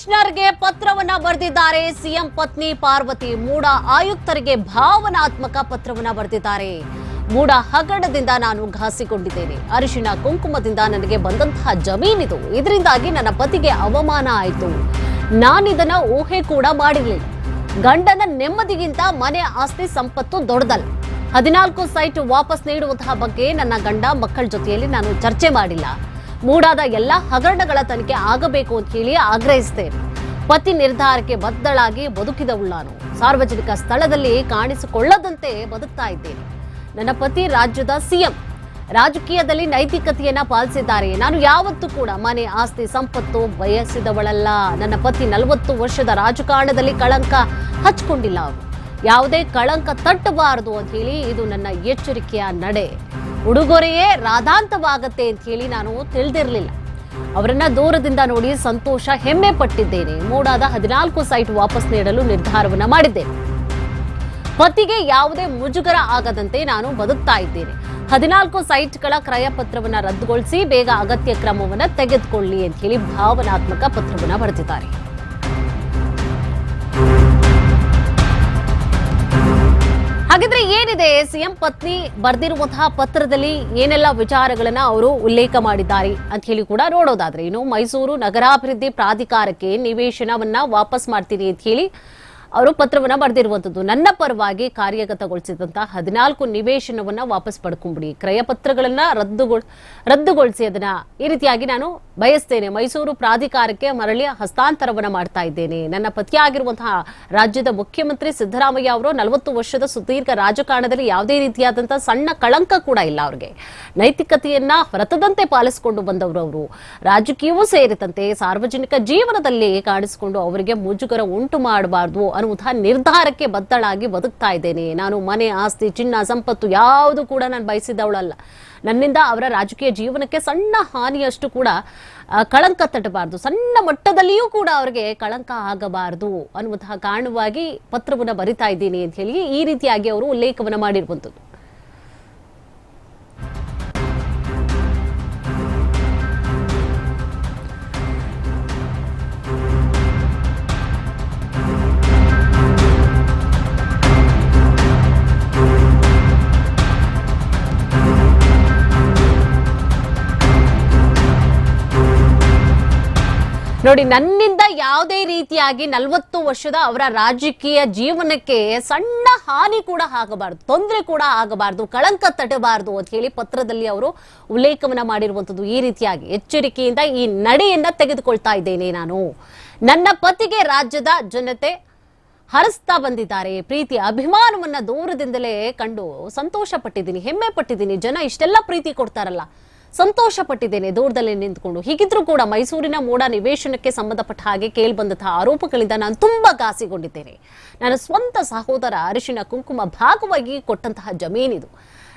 ಕಮಿಷನರ್ಗೆ ಪತ್ರವನ್ನ ಬರೆದಿದ್ದಾರೆ. ಸಿಎಂ ಪತ್ನಿ ಪಾರ್ವತಿ ಮೂಡ ಆಯುಕ್ತರಿಗೆ ಭಾವನಾತ್ಮಕ ಪತ್ರವನ್ನ ಬರೆದಿದ್ದಾರೆ. ಮೂಡ ಹಗರಣದಿಂದ ನಾನು ಘಾಸಿಕೊಂಡಿದ್ದೇನೆ. ಅರಿಶಿನ ಕುಂಕುಮದಿಂದ ನನಗೆ ಬಂದಂತಹ ಜಮೀನಿದು. ಇದರಿಂದಾಗಿ ನನ್ನ ಪತಿಗೆ ಅವಮಾನ ಆಯಿತು. ನಾನಿದನ್ನ ಊಹೆ ಕೂಡ ಮಾಡಿರಲಿಲ್ಲ ಗಂಡನ ನೆಮ್ಮದಿಗಿಂತ ಮನೆ ಆಸ್ತಿ ಸಂಪತ್ತು ದೊಡ್ಡದಲ್ಲ. ಹದಿನಾಲ್ಕು ಸೈಟ್ ವಾಪಸ್ ನೀಡುವಂತಹ ಬಗ್ಗೆ ನನ್ನ ಗಂಡ ಮಕ್ಕಳ ಜೊತೆಯಲ್ಲಿ ನಾನು ಚರ್ಚೆ ಮಾಡಿಲ್ಲ. ಮೂಡಾದ ಎಲ್ಲ ಹಗರಣಗಳ ತನಿಖೆ ಆಗಬೇಕು ಅಂತ ಹೇಳಿ ಆಗ್ರಹಿಸ್ತೇನೆ. ಪತಿ ನಿರ್ಧಾರಕ್ಕೆ ಬದ್ಧಳಾಗಿ ಬದುಕಿದವಳು ನಾನು ಸಾರ್ವಜನಿಕ ಸ್ಥಳದಲ್ಲಿ ಕಾಣಿಸಿಕೊಳ್ಳದಂತೆ ಬದುಕ್ತಾ ಇದ್ದೇನೆ. ನನ್ನ ಪತಿ ರಾಜ್ಯದ ಸಿಎಂ. ರಾಜಕೀಯದಲ್ಲಿ ನೈತಿಕತೆಯನ್ನ ಪಾಲಿಸಿದ್ದಾರೆ. ನಾನು ಯಾವತ್ತೂ ಕೂಡ ಮನೆ ಆಸ್ತಿ ಸಂಪತ್ತು ಬಯಸಿದವಳಲ್ಲ. ನನ್ನ ಪತಿ ನಲವತ್ತು ವರ್ಷದ ರಾಜಕಾರಣದಲ್ಲಿ ಕಳಂಕ ಹಚ್ಕೊಂಡಿಲ್ಲ ಯಾವುದೇ ಕಳಂಕ ತಟ್ಟಬಾರದು ಅಂತ ಹೇಳಿ ಇದು ನನ್ನ ಎಚ್ಚರಿಕೆಯ ನಡೆ. ಉಡುಗೊರೆಯೇ ರಾಧಾಂತವಾಗತ್ತೆ ಅಂತ ಹೇಳಿ ನಾನು ತಿಳಿದಿರಲಿಲ್ಲ. ಅವರನ್ನ ದೂರದಿಂದ ನೋಡಿ ಸಂತೋಷ ಹೆಮ್ಮೆ ಪಟ್ಟಿದ್ದೇನೆ. ಮೂಡಾದ ಹದಿನಾಲ್ಕು ಸೈಟ್ ವಾಪಸ್ ನೀಡಲು ನಿರ್ಧಾರವನ್ನ ಮಾಡಿದ್ದೇನೆ. ಪತಿಗೆ ಯಾವುದೇ ಮುಜುಗರ ಆಗದಂತೆ ನಾನು ಬದುಕ್ತಾ ಇದ್ದೇನೆ. ಹದಿನಾಲ್ಕು ಸೈಟ್ಗಳ ಕ್ರಯ ಪತ್ರವನ್ನ ರದ್ದುಗೊಳಿಸಿ ಬೇಗ ಅಗತ್ಯ ಕ್ರಮವನ್ನ ತೆಗೆದುಕೊಳ್ಳಿ ಅಂತ ಹೇಳಿ ಭಾವನಾತ್ಮಕ ಪತ್ರವನ್ನ ಬರೆದಿದ್ದಾರೆ. ಹಾಗಿದ್ರೆ ಏನಿದೆ? ಸಿಎಂ ಪತ್ನಿ ಬರೆದಿರುವಂತಹ ಪತ್ರದಲ್ಲಿ ಏನೆಲ್ಲ ವಿಚಾರಗಳನ್ನ ಅವರು ಉಲ್ಲೇಖ ಮಾಡಿದ್ದಾರೆ ಅಂತ ಹೇಳಿ ಕೂಡ ನೋಡೋದಾದ್ರೆ, ಇನ್ನು ಮೈಸೂರು ನಗರಾಭಿವೃದ್ಧಿ ಪ್ರಾಧಿಕಾರಕ್ಕೆ ನಿವೇಶನವನ್ನ ವಾಪಸ್ ಮಾಡ್ತೀನಿ ಅಂತ ಹೇಳಿ ಅವರು ಪತ್ರವನ್ನ ಬರೆದಿರುವಂತದ್ದು ನನ್ನ ಪರವಾಗಿ ಕಾರ್ಯಗತಗೊಳಿಸಿದಂತಹ ಹದಿನಾಲ್ಕು ನಿವೇಶನವನ್ನ ವಾಪಸ್ ಪಡ್ಕೊಂಡ್ಬಿಡಿ ಕ್ರಯ ಪತ್ರಗಳನ್ನ ರದ್ದುಗೊಳ್, ರದ್ದುಗೊಳಿಸಿ ಅದನ್ನ. ಈ ರೀತಿಯಾಗಿ ನಾನು ಬಯಸ್ತೇನೆ. ಮೈಸೂರು ಪ್ರಾಧಿಕಾರಕ್ಕೆ ಮರಳಿ ಹಸ್ತಾಂತರವನ್ನ ಮಾಡ್ತಾ ಇದ್ದೇನೆ. ನನ್ನ ಪತಿಯಾಗಿರುವಂತಹ ರಾಜ್ಯದ ಮುಖ್ಯಮಂತ್ರಿ ಸಿದ್ದರಾಮಯ್ಯ ಅವರು ನಲವತ್ತು ವರ್ಷದ ಸುದೀರ್ಘ ರಾಜಕಾರಣದಲ್ಲಿ ಯಾವುದೇ ರೀತಿಯಾದಂತಹ ಸಣ್ಣ ಕಳಂಕ ಕೂಡ ಇಲ್ಲ ಅವ್ರಿಗೆ. ನೈತಿಕತೆಯನ್ನ ವ್ರತದಂತೆ ಪಾಲಿಸಿಕೊಂಡು ಬಂದವರು ಅವರು. ರಾಜಕೀಯವೂ ಸೇರಿದಂತೆ ಸಾರ್ವಜನಿಕ ಜೀವನದಲ್ಲಿ ಕಾಣಿಸಿಕೊಂಡು ಅವರಿಗೆ ಮುಜುಗರ ಉಂಟು ಮಾಡಬಾರ್ದು ಅನ್ನುವಂತಹ ನಿರ್ಧಾರಕ್ಕೆ ಬದ್ದಳಾಗಿ ಬದುಕ್ತಾ ಇದ್ದೇನೆ. ನಾನು ಮನೆ, ಆಸ್ತಿ, ಚಿನ್ನ, ಸಂಪತ್ತು ಯಾವುದು ಕೂಡ ನಾನು ಬಯಸಿದವಳಲ್ಲ. ನನ್ನಿಂದ ಅವರ ರಾಜಕೀಯ ಜೀವನಕ್ಕೆ ಸಣ್ಣ ಹಾನಿಯಷ್ಟು ಕೂಡ ಕಳಂಕ ತಟ್ಟಬಾರದು. ಸಣ್ಣ ಮಟ್ಟದಲ್ಲಿಯೂ ಕೂಡ ಅವರಿಗೆ ಕಳಂಕ ಆಗಬಾರದು ಅನ್ನುವಂತಹ ಕಾರಣವಾಗಿ ಪತ್ರವನ್ನು ಬರಿತಾ ಇದ್ದೀನಿ ಅಂತ ಹೇಳಿ ಈ ರೀತಿಯಾಗಿ ಅವರು ಉಲ್ಲೇಖವನ್ನು ಮಾಡಿರುವಂಥದ್ದು. ನೋಡಿ, ನನ್ನಿಂದ ಯಾವುದೇ ರೀತಿಯಾಗಿ ನಲವತ್ತು ವರ್ಷದ ಅವರ ರಾಜಕೀಯ ಜೀವನಕ್ಕೆ ಸಣ್ಣ ಹಾನಿ ಕೂಡ ಆಗಬಾರದು, ತೊಂದರೆ ಕೂಡ ಆಗಬಾರದು, ಕಳಂಕ ತಡಬಾರ್ದು ಅಂತ ಹೇಳಿ ಪತ್ರದಲ್ಲಿ ಅವರು ಉಲ್ಲೇಖವನ್ನ ಮಾಡಿರುವಂತದ್ದು ಈ ರೀತಿಯಾಗಿ. ಎಚ್ಚರಿಕೆಯಿಂದ ಈ ನಡೆಯನ್ನ ತೆಗೆದುಕೊಳ್ತಾ ಇದ್ದೇನೆ ನಾನು. ನನ್ನ ಪತಿಗೆ ರಾಜ್ಯದ ಜನತೆ ಹರಿಸ್ತಾ ಬಂದಿದ್ದಾರೆ. ಪ್ರೀತಿ, ಅಭಿಮಾನವನ್ನ ದೂರದಿಂದಲೇ ಕಂಡು ಸಂತೋಷ ಪಟ್ಟಿದ್ದೀನಿ ಹೆಮ್ಮೆ ಪಟ್ಟಿದ್ದೀನಿ. ಜನ ಇಷ್ಟೆಲ್ಲ ಪ್ರೀತಿ ಕೊಡ್ತಾರಲ್ಲ. ಸಂತೋಷ ಪಟ್ಟಿದ್ದೇನೆ ದೂರದಲ್ಲಿ ನಿಂತ್ಕೊಂಡು. ಹೀಗಿದ್ರೂ ಕೂಡ ಮೈಸೂರಿನ ಮೋಡ ನಿವೇಶನಕ್ಕೆ ಸಂಬಂಧಪಟ್ಟ ಹಾಗೆ ಕೇಳ್ಬಂದಂತಹ ಆರೋಪಗಳಿಂದ ನಾನು ತುಂಬಾ ಘಾಸಿಗೊಂಡಿದ್ದೇನೆ. ನನ್ನ ಸ್ವಂತ ಸಹೋದರ ಅರಿಶಿನ ಕುಂಕುಮ ಭಾಗವಾಗಿ ಕೊಟ್ಟಂತಹ ಜಮೀನಿದು.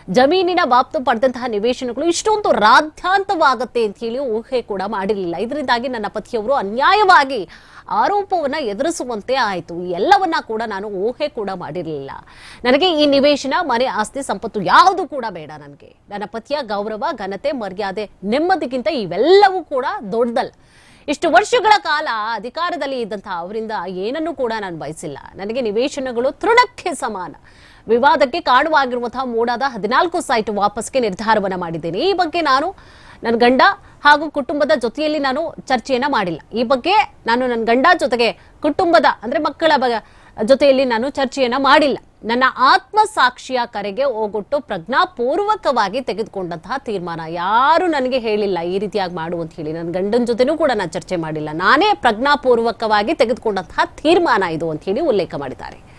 ಜಮೀನಿನ ವಾಪ್ತು ಪಡೆದಂತಹ ನಿವೇಶನಗಳು ಇಷ್ಟೊಂದು ರಾಧ್ಯಾಂತವಾಗುತ್ತೆ ಅಂತ ಹೇಳಿ ಊಹೆ ಕೂಡ ಮಾಡಿರಲಿಲ್ಲ. ಇದರಿಂದಾಗಿ ನನ್ನ ಪತಿಯವರು ಅನ್ಯಾಯವಾಗಿ ಆರೋಪವನ್ನ ಎದುರಿಸುವಂತೆ ಆಯಿತು. ಎಲ್ಲವನ್ನ ಕೂಡ ನಾನು ಊಹೆ ಕೂಡ ಮಾಡಿರಲಿಲ್ಲ. ನನಗೆ ಈ ನಿವೇಶನ, ಮನೆ ಆಸ್ತಿ, ಸಂಪತ್ತು ಯಾವುದು ಕೂಡ ಬೇಡ ನನಗೆ. ನನ್ನ ಪತಿಯ ಗೌರವ, ಘನತೆ, ಮರ್ಯಾದೆ, ನೆಮ್ಮದಿಗಿಂತ ಇವೆಲ್ಲವೂ ಕೂಡ ದೊಡ್ಡದಲ್ಲ. ಇಷ್ಟು ವರ್ಷಗಳ ಕಾಲ ಅಧಿಕಾರದಲ್ಲಿ ಇದ್ದಂತಹ ಅವರಿಂದ ಏನನ್ನೂ ಕೂಡ ನಾನು ಬಯಸಿಲ್ಲ. ನನಗೆ ನಿವೇಶನಗಳು ತೃಣಕ್ಕೆ ಸಮಾನ. ವಿವಾದಕ್ಕೆ ಕಾರಣವಾಗಿರುವಂತಹ ಮೂಡಾದ ಹದಿನಾಲ್ಕು ಸೈಟ್ ವಾಪಸ್ಗೆ ನಿರ್ಧಾರವನ್ನ ಮಾಡಿದ್ದೇನೆ. ಈ ಬಗ್ಗೆ ನಾನು ನನ್ನ ಗಂಡ ಹಾಗೂ ಕುಟುಂಬದ ಜೊತೆಯಲ್ಲಿ ನಾನು ಚರ್ಚೆಯನ್ನ ಮಾಡಿಲ್ಲ. ಈ ಬಗ್ಗೆ ನಾನು ನನ್ನ ಗಂಡ ಜೊತೆಗೆ ಕುಟುಂಬದ, ಅಂದ್ರೆ ಮಕ್ಕಳ ಜೊತೆಯಲ್ಲಿ ನಾನು ಚರ್ಚೆಯನ್ನ ಮಾಡಿಲ್ಲ. ನನ್ನ ಆತ್ಮ ಸಾಕ್ಷಿಯ ಕರೆಗೆ ಹೋಗೊಟ್ಟು ಪ್ರಜ್ಞಾಪೂರ್ವಕವಾಗಿ ತೆಗೆದುಕೊಂಡಂತಹ ತೀರ್ಮಾನ. ಯಾರು ನನಗೆ ಹೇಳಿಲ್ಲ ಈ ರೀತಿಯಾಗಿ ಮಾಡು ಅಂತ ಹೇಳಿ. ನನ್ನ ಗಂಡನ ಜೊತೆನೂ ಕೂಡ ನಾನು ಚರ್ಚೆ ಮಾಡಿಲ್ಲ. ನಾನೇ ಪ್ರಜ್ಞಾಪೂರ್ವಕವಾಗಿ ತೆಗೆದುಕೊಂಡಂತಹ ತೀರ್ಮಾನ ಇದು ಅಂತ ಹೇಳಿ ಉಲ್ಲೇಖ ಮಾಡಿದ್ದಾರೆ.